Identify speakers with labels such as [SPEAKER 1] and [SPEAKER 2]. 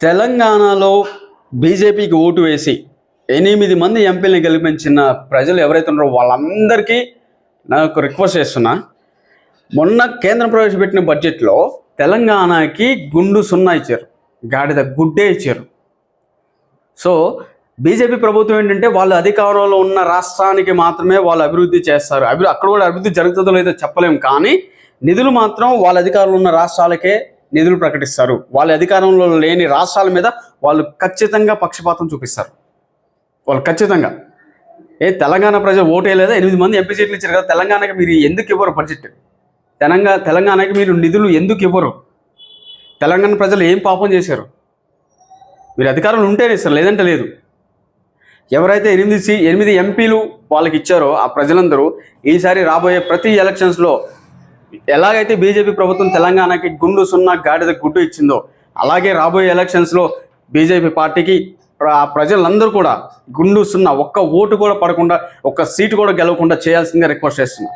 [SPEAKER 1] తెలంగాణలో బీజేపీకి ఓటు వేసి ఎనిమిది మంది ఎంపీలను గెలిపించిన ప్రజలు ఎవరైతే ఉన్నారో వాళ్ళందరికీ నాకు రిక్వెస్ట్ చేస్తున్నా. మొన్న కేంద్రం ప్రవేశపెట్టిన బడ్జెట్లో తెలంగాణకి గుండు సున్నా ఇచ్చారు. గాడిద గుడ్డే ఇచ్చారు. సో బీజేపీ ప్రభుత్వం ఏంటంటే వాళ్ళు అధికారంలో ఉన్న రాష్ట్రానికి మాత్రమే వాళ్ళు అభివృద్ధి చేస్తారు. అభివృద్ధి అక్కడ కూడా అభివృద్ధి జరుగుతుందో లేదో చెప్పలేము కానీ నిధులు మాత్రం వాళ్ళ అధికారంలో ఉన్న రాష్ట్రాలకే నిధులు ప్రకటిస్తారు. వాళ్ళ అధికారంలో లేని రాష్ట్రాల మీద వాళ్ళు ఖచ్చితంగా పక్షపాతం చూపిస్తారు. వాళ్ళు ఖచ్చితంగా. ఏ తెలంగాణ ప్రజలు ఓటేయలేదా? ఎనిమిది మంది ఎంపీ సీట్లు ఇచ్చారు కదా తెలంగాణకి మీరు ఎందుకు ఇవ్వరు బడ్జెట్ తెలంగాణ తెలంగాణకి మీరు నిధులు ఎందుకు ఇవ్వరు? తెలంగాణ ప్రజలు ఏం పాపం చేశారు? మీరు అధికారంలో ఉంటేనే ఇస్తారు లేదంటే లేదు. ఎవరైతే ఎనిమిది సీ ఎనిమిది ఎంపీలు వాళ్ళకి ఇచ్చారో ఆ ప్రజలందరూ ఈసారి రాబోయే ప్రతి ఎలక్షన్స్లో ఎలాగైతే బీజేపీ ప్రభుత్వం తెలంగాణకి గుండు సున్నా గాడిద గుడ్డు ఇచ్చిందో అలాగే రాబోయే ఎలక్షన్స్లో బీజేపీ పార్టీకి ఆ ప్రజలందరూ కూడా గుండు సున్నా ఒక్క ఓటు కూడా పడకుండా ఒక్క సీటు కూడా గెలవకుండా చేయాల్సిందిగా రిక్వెస్ట్ చేస్తున్నా.